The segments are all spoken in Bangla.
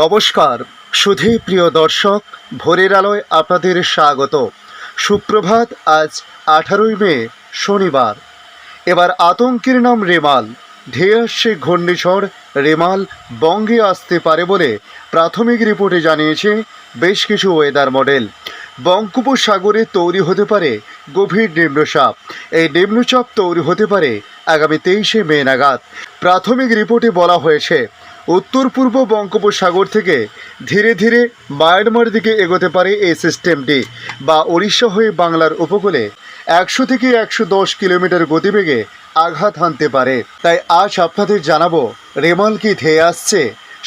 নমস্কার। সুধী প্রিয় দর্শক, ভোরের আলোয় আপনাদের স্বাগত। সুপ্রভাত, আজ আঠারোই মে, শনিবার। এবার আতঙ্কের নাম রেমাল। ধেয়ে আসছে ঘূর্ণিঝড়, রেমাল বঙ্গে আসতে পারে বলে প্রাথমিক রিপোর্টে জানিয়েছে বেশ কিছু ওয়েদার মডেল বঙ্গোপসাগরে তৈরি হতে পারে গভীর নিম্নচাপ। এই নিম্নচাপ তৈরি হতে পারে আগামী তেইশে মে নাগাদ। প্রাথমিক রিপোর্টে বলা হয়েছে উত্তর পূর্ব বঙ্গোপসাগর থেকে ধীরে ধীরে মায়ানমার দিকে এগোতে পারে এই সিস্টেমটি বা ওড়িশা হয়ে বাংলার উপকূলে একশো থেকে একশো দশ কিলোমিটার গতিবেগে আঘাত হানতে পারে। তাই আজ আপনাদের জানাব, রেমাল কি ধেয়ে আসছে,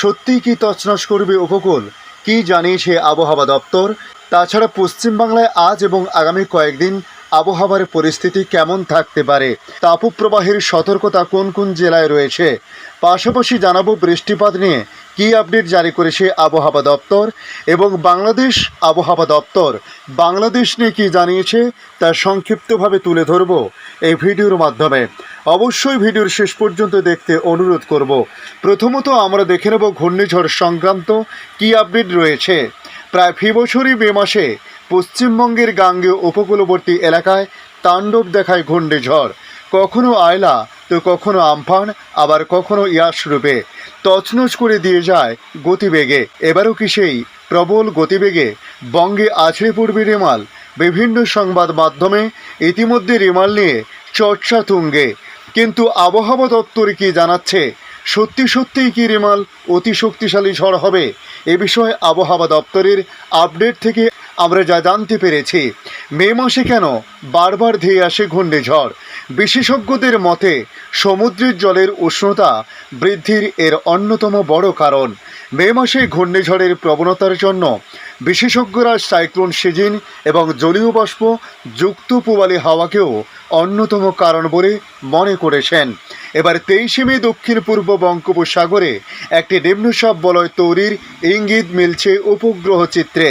সত্যিই কি তছনছ করবে উপকূল, কি জানিয়েছে আবহাওয়া দপ্তর? তাছাড়া পশ্চিমবাংলায় আজ এবং আগামী কয়েকদিন আবহাওয়ার পরিস্থিতি কেমন থাকতে পারে? তাপপ্রবাহের সতর্কতা কোন কোন জেলায় রয়েছে? পাশাপাশি জানাব বৃষ্টিপাত নিয়ে কী আপডেট জারি করেছে আবহাওয়া দপ্তর এবং বাংলাদেশ আবহাওয়া দপ্তর। বাংলাদেশ নিয়ে কী জানিয়েছে তা সংক্ষিপ্তভাবে তুলে ধরব এই ভিডিওর মাধ্যমে। অবশ্যই ভিডিওর শেষ পর্যন্ত দেখতে অনুরোধ করব। প্রথমত আমরা দেখে নেব ঘূর্ণিঝড় সংক্রান্ত কী আপডেট রয়েছে। প্রায় ফি বছরই মে মাসে পশ্চিমবঙ্গের গাঙ্গেয় উপকূলবর্তী এলাকায় তাণ্ডব দেখায় ঘূর্ণিঝড়। কখনো আয়লা, তো কখনো আমফান, আবার কখনো ইয়াস রূপে। তছনছ করে দিয়ে যায় গতিবেগে। এবারও কি সেই প্রবল গতিবেগে? বঙ্গে আছড়ে পড়বে রেমাল। বিভিন্ন সংবাদ মাধ্যমে ইতিমধ্যে রেমাল নিয়ে চর্চা তুঙ্গে। কিন্তু আবহাওয়া দপ্তর কি জানাচ্ছে? সত্যি সত্যিই কি রেমাল অতি শক্তিশালী ঝড় হবে? এ বিষয়ে আবহাওয়া দপ্তরের আপডেট থেকে আমরা যা জানতে পেরেছি, মে মাসে কেন বারবার ধেয়ে আসে ঘূর্ণিঝড়? বিশেষজ্ঞদের মতে, সমুদ্রের জলের উষ্ণতা বৃদ্ধির এর অন্যতম বড় কারণ। মে মাসে ঘূর্ণিঝড়ের প্রবণতার জন্য বিশেষজ্ঞরা সাইক্লোন সিজিন এবং জলীয় বাষ্প যুক্ত পূবালি হাওয়াকেও অন্যতম কারণ বলে মনে করেছেন। এবার তেইশে মে দক্ষিণ পূর্ব বঙ্গোপসাগরে একটি নিম্নচাপ বলয় তৈরির ইঙ্গিত মিলছে উপগ্রহ চিত্রে।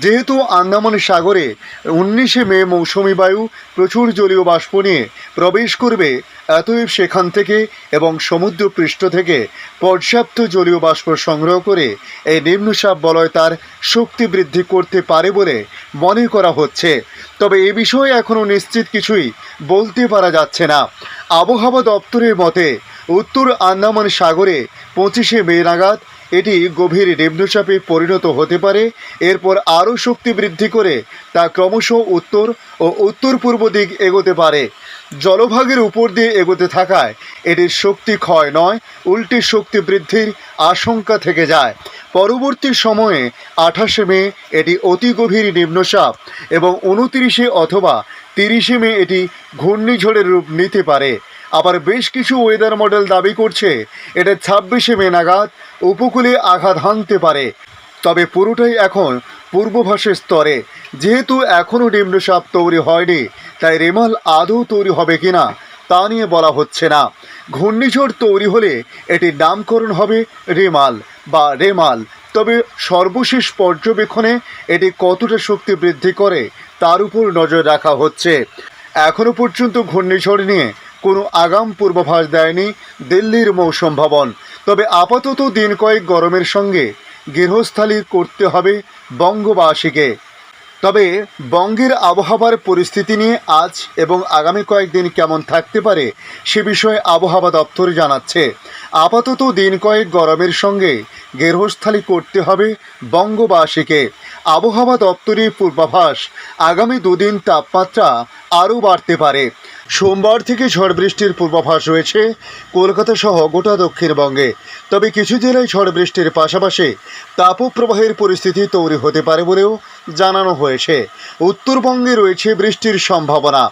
যেহেতু আন্দামান সাগরে উনিশে মে মৌসুমি বায়ু প্রচুর জলীয় বাষ্প নিয়ে প্রবেশ করবে অতএব সেখান থেকে এবং সমুদ্র পৃষ্ঠ থেকে পর্যাপ্ত জলীয় বাষ্প সংগ্রহ করে এই নিম্নচাপ বলয় তার শক্তি বৃদ্ধি করতে পারে বলে মনে করা হচ্ছে। তবে এ বিষয়ে এখনও নিশ্চিত কিছুই বলতে পারা যাচ্ছে না। আবহাওয়া দপ্তরের মতে, উত্তর আন্দামান সাগরে পঁচিশে মে নাগাদ এটি গভীর নিম্নচাপে পরিণত হতে পারে। এরপর আরও শক্তি বৃদ্ধি করে তা ক্রমশ উত্তর ও উত্তর পূর্ব দিক এগোতে পারে। জলভাগের উপর দিয়ে এগোতে থাকায় এটির শক্তি ক্ষয় নয়, উল্টে শক্তি বৃদ্ধির আশঙ্কা থেকে যায়। পরবর্তী সময়ে আঠাশে মে এটি অতি গভীর নিম্নচাপ এবং উনতিরিশে অথবা তিরিশে মে এটি ঘূর্ণিঝড়ের রূপ নিতে পারে। আবার বেশ কিছু ওয়েদার মডেল দাবি করছে। এটা ছাব্বিশে মে নাগাদ উপকূলে আঘাত হানতে পারে। তবে পুরোটাই এখন পূর্বভাসের স্তরে। যেহেতু এখনও নিম্নচাপ তৈরি হয়নি, তাই রেমাল আদৌ তৈরি হবে কিনা তা নিয়ে বলা হচ্ছে না। ঘূর্ণিঝড় তৈরি হলে এটির নামকরণ হবে রেমাল বা রেমাল। তবে সর্বশেষ পর্যবেক্ষণে এটি কতটা শক্তি বৃদ্ধি করে তার উপর নজর রাখা হচ্ছে। এখনও পর্যন্ত ঘূর্ণিঝড় নিয়ে কোনো আগাম পূর্বাভাস দেয়নি দিল্লির মৌসুম ভবন। তবে আপাতত দিন কয়েক গরমের সঙ্গে গৃহস্থালী করতে হবে বঙ্গবাসীকে। তবে বঙ্গের আবহাওয়ার পরিস্থিতি নিয়ে আজ এবং আগামী কয়েকদিন কেমন থাকতে পারে সে বিষয়ে আবহাওয়া দপ্তর জানাচ্ছে। আপাতত দিন কয়েক গরমের সঙ্গে গৃহস্থালী করতে হবে বঙ্গবাসীকে। আবহাওয়া দপ্তরের পূর্বাভাস, আগামী দুদিন তাপমাত্রা আরও বাড়তে পারে। সোমবার থেকে ঝড় বৃষ্টির পূর্বাভাস রয়েছে। কলকাতা সহ গোটা দক্ষিণবঙ্গে। তবে কিছু জেলায় ঝড় বৃষ্টির পাশাপাশি তাপপ্রবাহের পরিস্থিতি তৈরি হতে পারে বলেও জানানো হয়েছে। উত্তরবঙ্গে রয়েছে বৃষ্টির সম্ভাবনা।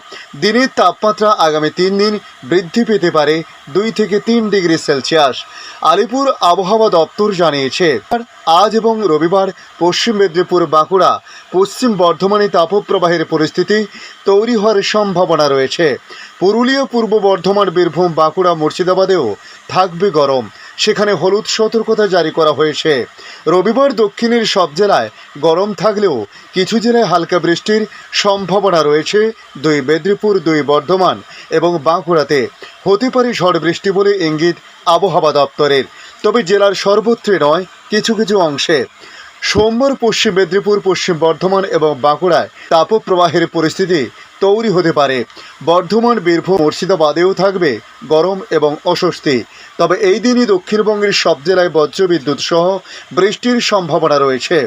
দিনের তাপমাত্রা আগামী তিন দিন বৃদ্ধি পেতে পারে দুই থেকে তিন ডিগ্রি সেলসিয়াস। আলিপুর আবহাওয়া দপ্তর জানিয়েছে, আজ এবং রবিবার পশ্চিম মেদিনীপুর, বাঁকুড়া, পশ্চিম বর্ধমানে তাপপ্রবাহের পরিস্থিতি তৈরি হওয়ার সম্ভাবনা রয়েছে। পুরুলিয়া, পূর্ব বর্ধমান, বীরভূম, বাঁকুড়া, মুর্শিদাবাদেও থাকবে গরম। সেখানে হলুদ সতর্কতা জারি করা হয়েছে। রবিবার দক্ষিণের সব জেলায় গরম থাকলেও কিছু জেলায় হালকা বৃষ্টির সম্ভাবনা রয়েছে। দুই মেদিনীপুর, দুই বর্ধমান এবং বাঁকুড়াতে হতে পারে ঝড় বৃষ্টি বলে ইঙ্গিত আবহাওয়া দপ্তরের। তবে জেলার সর্বত্রে নয়, কিছু কিছু অংশে। সোমবার পশ্চিম মেদিনীপুর, পশ্চিম বর্ধমান এবং বাঁকুড়ায় তাপপ্রবাহের পরিস্থিতি তৈরি হতে পারে। বর্ধমান, বীরভূম, মুর্শিদাবাদেও থাকবে গরম এবং অস্বস্তি। তবে এই দিনই দক্ষিণবঙ্গের সব জেলায় বজ্রবিদ্যুৎ সহ বৃষ্টির সম্ভাবনা রয়েছে।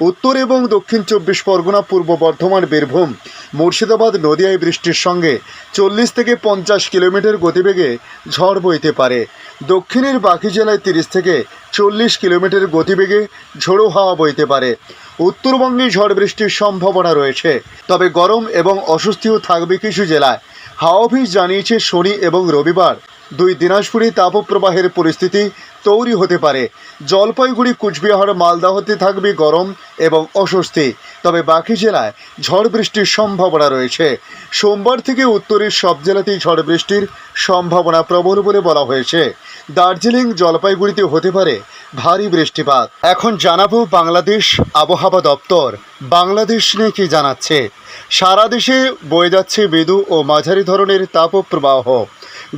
উত্তর এবং দক্ষিণ চব্বিশ পরগনা, পূর্ব বর্ধমান, বীরভূম, মুর্শিদাবাদ, নদিয়ায় বৃষ্টির সঙ্গে চল্লিশ থেকে পঞ্চাশ কিলোমিটার গতিবেগে ঝড় বইতে পারে। দক্ষিণের বাকি জেলায় তিরিশ থেকে চল্লিশ কিলোমিটার গতিবেগে ঝোড়ো হাওয়া বইতে পারে। উত্তরবঙ্গে ঝড় বৃষ্টির সম্ভাবনা রয়েছে। তবে গরম এবং অস্বস্তিও থাকবে কিছু জেলায়। হাওয়া অফিস জানিয়েছে শনি এবং রবিবার। দুই দিনাজপুরে তাপপ্রবাহের পরিস্থিতি তৈরি হতে পারে। জলপাইগুড়ি, কুচবিহার, মালদাহতে থাকবে গরম এবং অস্বস্তি। তবে বাকি জেলায় ঝড় বৃষ্টির সম্ভাবনা রয়েছে। সোমবার থেকে উত্তরের সব জেলাতেই ঝড় বৃষ্টির সম্ভাবনা প্রবল বলে বলা হয়েছে। দার্জিলিং, জলপাইগুড়িতে হতে পারে ভারী বৃষ্টিপাত। এখন জানাব বাংলাদেশ আবহাওয়া দপ্তর। বাংলাদেশ নিয়ে কি জানাচ্ছে? সারা দেশে বয়ে যাচ্ছে মৃদু ও মাঝারি ধরনের তাপপ্রবাহ।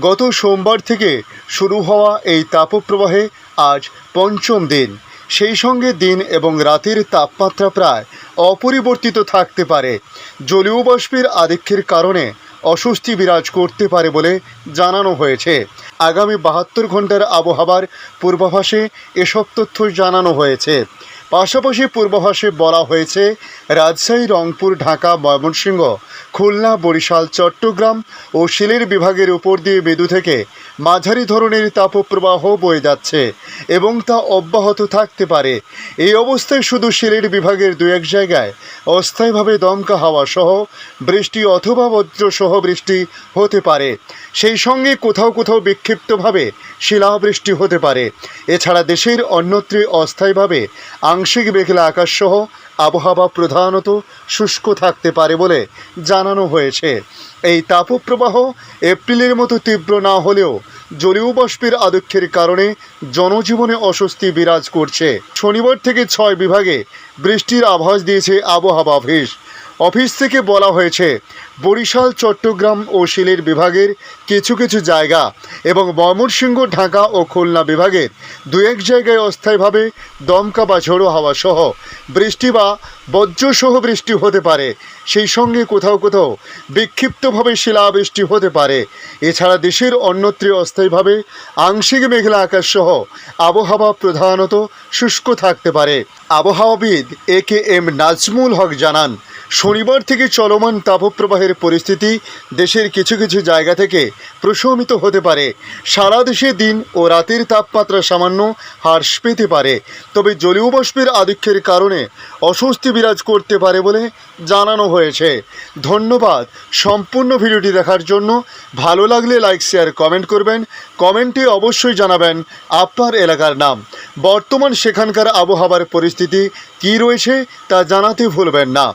গত সোমবার থেকে শুরু হওয়া এই তাপপ্রবাহে আজ পঞ্চম দিন। সেই সঙ্গে দিন এবং রাতের তাপমাত্রা প্রায় অপরিবর্তিত থাকতে পারে। জলীয় বাষ্পের আধিক্যের কারণে অস্বস্তি বিরাজ করতে পারে বলে জানানো হয়েছে। আগামী বাহাত্তর ঘণ্টার আবহাওয়ার পূর্বাভাসে এসব তথ্য জানানো হয়েছে। পাশাপাশি পূর্বাভাসে বলা হয়েছে, রাজশাহী, রংপুর, ঢাকা, ময়মনসিংহ, খুলনা, বরিশাল, চট্টগ্রাম ও সিলেট বিভাগের উপর দিয়ে মৃদু থেকে মাঝারি ধরনের তাপপ্রবাহ বয়ে যাচ্ছে এবং তা অব্যাহত থাকতে পারে। এই অবস্থায় শুধু সিলেট বিভাগের দু এক জায়গায় অস্থায়ীভাবে দমকা হাওয়া সহ বৃষ্টি অথবা বজ্র সহ বৃষ্টি হতে পারে। সেই সঙ্গে কোথাও কোথাও বিক্ষিপ্তভাবে শিলাবৃষ্টি হতে পারে। এছাড়া দেশের অন্যত্রে অস্থায়ীভাবে আংশিক মেঘলা আকাশ সহ আবহাওয়া প্রধানত শুষ্ক থাকতে পারে বলে জানানো হয়েছে। এই তাপপ্রবাহ এপ্রিলের মতো তীব্র না হলেও জলীয় বাষ্পের আধিক্যের কারণে জনজীবনে অস্বস্তি বিরাজ করছে। শনিবার থেকে ছয় বিভাগে বৃষ্টির আভাস দিয়েছে আবহাওয়া অফিস। অফিস থেকে বলা হয়েছে, বরিশাল, চট্টগ্রাম ও সিলেট বিভাগের কিছু কিছু জায়গা এবং ময়মনসিংহ ঢাকা ও খুলনা বিভাগের দু এক জায়গায় অস্থায়ীভাবে দমকা বা ঝোড়ো হাওয়া সহ বৃষ্টি বা বজ্রসহ বৃষ্টি হতে পারে। সেই সঙ্গে কোথাও কোথাও বিক্ষিপ্তভাবে শিলাবৃষ্টি হতে পারে। এছাড়া দেশের অন্যত্রে অস্থায়ীভাবে আংশিক মেঘলা আকাশ সহ আবহাওয়া প্রধানত শুষ্ক থাকতে পারে। আবহাওয়াবিদ এ কে এম নাজমুল হক জানান শনিবার থেকে চলমান তাপপ্রবাহের পরিস্থিতি দেশের কিছু কিছু জায়গা থেকে প্রশমিত হতে পারে। সারা দেশে দিন ও রাতের তাপমাত্রা সামান্য হ্রাস পেতে পারে। তবে জলীয় বাষ্পের আধিক্যের কারণে অস্বস্তি বিরাজ করতে পারে বলে জানানো হয়েছে। ধন্যবাদ সম্পূর্ণ ভিডিওটি দেখার জন্য। ভালো লাগলে লাইক, শেয়ার, কমেন্ট করবেন। কমেন্টে অবশ্যই জানাবেন আপনার এলাকার নাম। বর্তমান সেখানকার আবহাওয়ার পরিস্থিতি কী রয়েছে তা জানাতে ভুলবেন না।